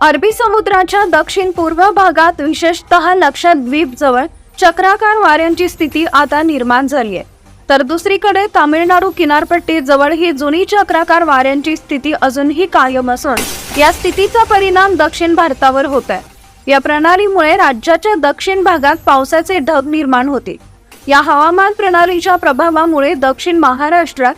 अरबी समुद्राच्या दक्षिण पूर्व भागात विशेषतः लक्षद्वीप जवळ चक्राकार वाऱ्यांची स्थिती आता निर्माण झाली आहे. तर दुसरीकडे तामिळनाडू किनारपट्टी जवळ ही जुनी चक्राकार वाऱ्यांची स्थिती अजूनही कायम असून या स्थितीचा परिणाम दक्षिण भारतावर होत आहे या प्रणालीमुळे राज्याच्या दक्षिण भागात पावसाचे ढग निर्माण होते या हवामान प्रणालीच्या प्रभावामुळे दक्षिण महाराष्ट्रात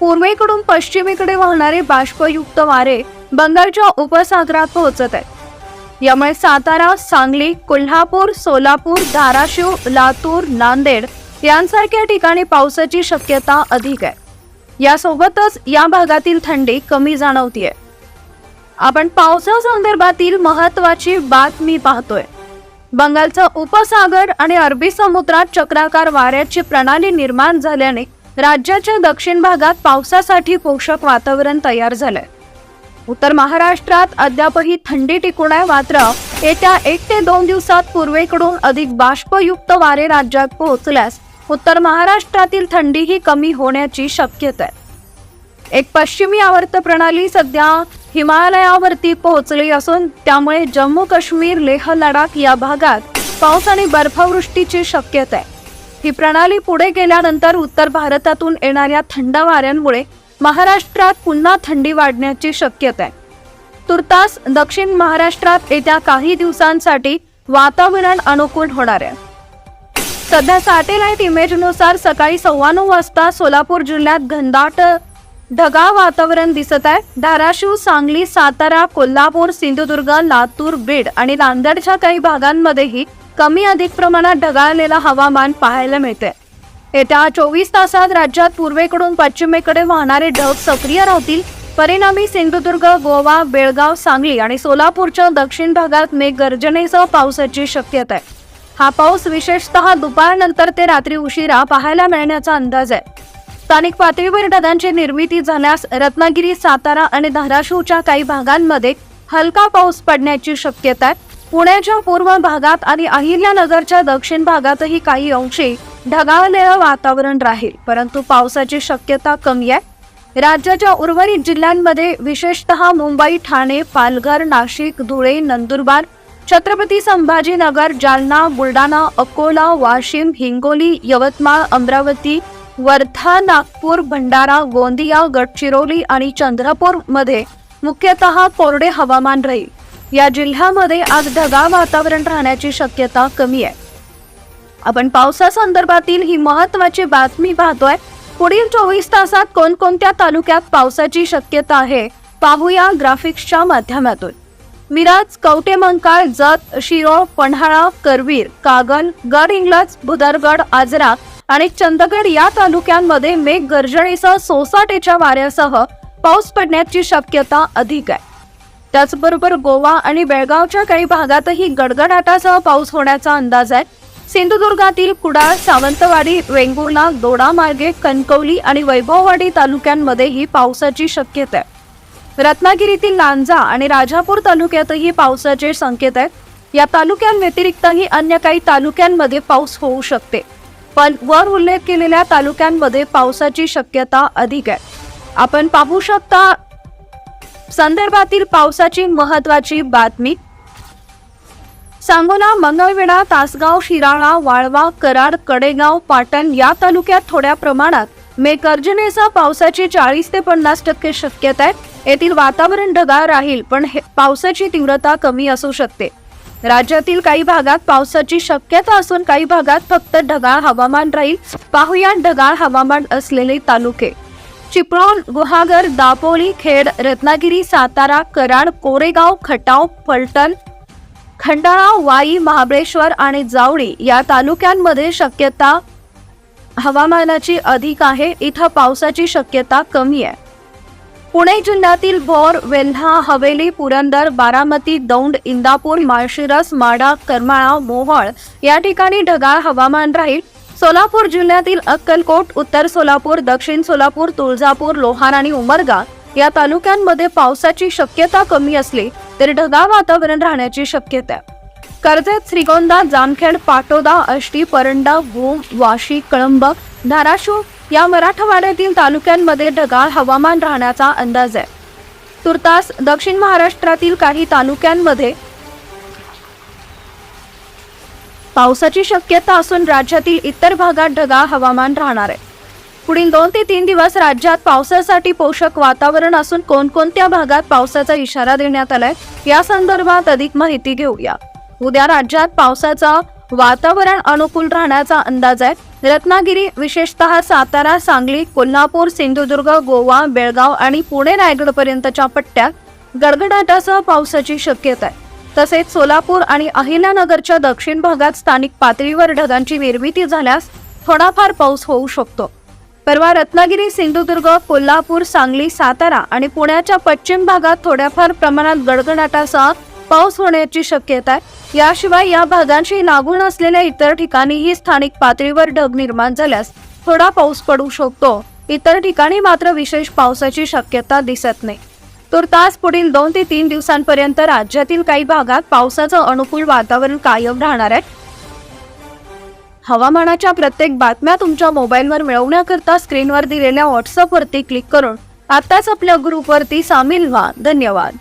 पूर्वेकडून पश्चिमेकडे वाहणारे बाष्पयुक्त वारे बंगालच्या उपसागरात पोहोचत आहेत. यामुळे सातारा सांगली कोल्हापूर सोलापूर धाराशिव लातूर नांदेड यांसारख्या ठिकाणी पावसाची शक्यता अधिक आहे. यासोबतच या भागातील थंडी कमी जाणवतीये. आपण पावसासंदर्भातील महत्वाची बातमी पाहतोय. बंगालचा उपसागर आणि अरबी समुद्रात चक्राकार वाऱ्याची प्रणाली निर्माण झाल्याने राज्याच्या दक्षिण भागात पावसासाठी पोषक वातावरण तयार झालंय. उत्तर महाराष्ट्रात अद्यापही थंडी टिकून आहे. मात्र येत्या एक ते दोन दिवसात पूर्वेकडून अधिक बाष्पयुक्त वारे राज्यात पोहोचल्यास उत्तर महाराष्ट्रातील थंडीही कमी होण्याची शक्यता आहे. एक पश्चिमी आवर्त प्रणाली सध्या हिमालयावरती पोहोचली असून त्यामुळे जम्मू काश्मीर लेह लडाख या भागात पाऊस आणि बर्फवृष्टीची शक्यता आहे. ही प्रणाली पुढे गेल्यानंतर उत्तर भारतातून येणाऱ्या थंड वाऱ्यांमुळे महाराष्ट्रात पुन्हा थंडी वाढण्याची शक्यता आहे तुर्तास दक्षिण महाराष्ट्रात येत्या काही दिवसांसाठी वातावरण अनुकूल होणार आहे. सध्या सॅटेलाइट इमेजनुसार सकाळी सव्वा नऊ वाजता सोलापूर जिल्ह्यात घनदाट ढगाळ वातावरण दिसत आहे. धाराशिव सांगली सातारा कोल्हापूर सिंधुदुर्ग लातूर बीड आणि नांदेडच्या काही भागांमध्येही कमी अधिक प्रमाणात ढगाळलेलं हवामान पाहायला मिळते येत्या चोवीस तासात राज्यात पूर्वेकडून पश्चिमेकडे वाहणारे ढग सक्रिय राहतील. परिणामी सिंधुदुर्ग गोवा बेळगाव सांगली आणि सोलापूरच्या दक्षिण भागात मेघगर्जनेसह पावसाची शक्यता आहे. हा पाऊस विशेषतः दुपारनंतर ते रात्री उशिरा पाहायला मिळण्याचा अंदाज आहे. स्थानिक पातळीवर ढगांची निर्मिती झाल्यास रत्नागिरी सातारा आणि धाराशिवच्या काही भागांमध्ये हलका पाऊस पडण्याची शक्यता आहे. पुण्याच्या पूर्व भागात आणि अहिल्यानगरच्या दक्षिण भागातही काही अंशी ढगाळलेलं वातावरण राहील परंतु पावसाची शक्यता कमी आहे. राज्याच्या उर्वरित जिल्ह्यांमध्ये विशेषतः मुंबई ठाणे पालघर नाशिक धुळे नंदुरबार छत्रपती संभाजीनगर जालना बुलढाणा अकोला वाशिम हिंगोली यवतमाळ अमरावती वर्धा नागपूर भंडारा गोंदिया गडचिरोली आणि चंद्रपूरमध्ये मुख्यतः कोरडे हवामान राहील. या जिल्ह्यामध्ये आज ढगाळ वातावरण राहण्याची शक्यता कमी आहे. आपण पावसासंदर्भातील ही महत्वाची बातमी पाहतोय. पुढील चोवीस तासात कोणकोणत्या तालुक्यात पावसाची शक्यता आहे पाहूया ग्राफिक्सच्या माध्यमातून. मिराज कवटेमंकाळ जत शिरोळ पन्हाळा करवीर कागल गड इंग्लज भुदरगड आजरा आणि चंदगड या तालुक्यांमध्ये मेघ गर्जनेसह सोसाटेच्या वाऱ्यासह पाऊस पडण्याची शक्यता अधिक आहे. त्याचबरोबर गोवा आणि बेळगावच्या काही भागातही गडगडाटासह पाऊस होण्याचा अंदाज आहे. सिंधुदुर्गातील कुडाळ सावंतवाडी वेंगुर्ला दोडामार्गे कणकवली आणि वैभववाडी तालुक्यांमध्येही पावसाची शक्यता. आहे रत्नागिरीतील लांजा आणि राजापूर तालुक्यातही पावसाचे संकेत आहेत. या तालुक्यांव्यतिरिक्तही अन्य काही तालुक्यांमध्ये पाऊस होऊ शकते. पण वर उल्लेख केलेल्या तालुक्यांमध्ये पावसाची शक्यता अधिक आहे. आपण पाहू शकता संदर्भातील पावसाची महत्वाची बातमी सांगोला मंगळवेढा तासगाव शिराळा वाळवा कराड कडेगाव पाटण या तालुक्यात थोड्या प्रमाणात मेघगर्जनेसह पावसाची चाळीस ते पन्नास टक्के शक्यता आहे. येथील वातावरण ढगाळ राहील पण हे पावसाची तीव्रता कमी असू शकते. राज्यातील काही भागात पावसाची शक्यता असून काही भागात फक्त ढगाळ हवामान राहील. पाहुया ढगाळ हवामान असलेले तालुके. चिपळूण गुहागर दापोली खेड रत्नागिरी सातारा कराड कोरेगाव खटाव फलटण खंडाळा वाई महाबळेश्वर आणि जावळी या तालुक्यांमध्ये शक्यता हवामानाची अधिक आहे. इथं पावसाची शक्यता कमी आहे. पुणे जिल्ह्यातील भोर वेल्हा हवेली पुरंदर बारामती दौंड इंदापूर माळशिरस माडा करमाळा मोहळ या ठिकाणी ढगाळ हवामान राहील. सोलापूर जिल्ह्यातील अक्कलकोट उत्तर सोलापूर दक्षिण सोलापूर तुळजापूर लोहार आणि उमरगा या तालुक्यांमध्ये पावसाची शक्यता कमी असली तर ढगाळ वातावरण राहण्याची शक्यता आहे. कर्जत श्रीगोंदा जामखेड पाटोदा आष्टी परंडा भूम वाशी कळंब धाराशिव या मराठवाड्यातील तालुक्यांमध्ये ढगाळ हवामान राहण्याचा अंदाज आहे. तुर्तास दक्षिण महाराष्ट्रातील काही तालुक्यांमध्ये पावसाची शक्यता असून राज्यातील इतर भागात ढगाळ हवामान राहणार आहे. पुढील दोन ते तीन दिवस राज्यात पावसासाठी पोषक वातावरण असून कोणकोणत्या भागात पावसाचा इशारा देण्यात आलाय या संदर्भात अधिक माहिती घेऊया. उद्या राज्यात पावसाचा वातावरण अनुकूल राहण्याचा अंदाज आहे. रत्नागिरी विशेषतः सातारा सांगली कोल्हापूर सिंधुदुर्ग गोवा बेळगाव आणि पुणे रायगड पर्यंतच्या पट्ट्यात गडगडाटासह पावसाची शक्यता आहे. तसेच सोलापूर आणि अहिल्यानगरच्या दक्षिण भागात स्थानिक पातळीवर ढगांची निर्मिती झाल्यास थोडाफार पाऊस होऊ शकतो. परवा रत्नागिरी सिंधुदुर्ग कोल्हापूर सांगली सातारा आणि पुण्याच्या पश्चिम भागात थोड्याफार प्रमाणात गडगडाटासह पाऊस होण्याची शक्यता आहे. याशिवाय या भागांशी लागून असलेल्या इतर ठिकाणीही स्थानिक पातळीवर ढग निर्माण झाल्यास थोडा पाऊस पडू शकतो. इतर ठिकाणी मात्र विशेष पावसाची शक्यता दिसत नाही. तुर्तास पुढील दोन ते तीन दिवसांपर्यंत राज्यातील काही भागात पावसाचं अनुकूल वातावरण कायम राहणार आहे. हवामानाच्या प्रत्येक बातम्या तुमच्या मोबाईलवर मिळवण्याकरता स्क्रीनवर दिलेल्या व्हॉट्सअपवरती क्लिक करून आत्ताच आपल्या ग्रुपवरती सामील व्हा. धन्यवाद.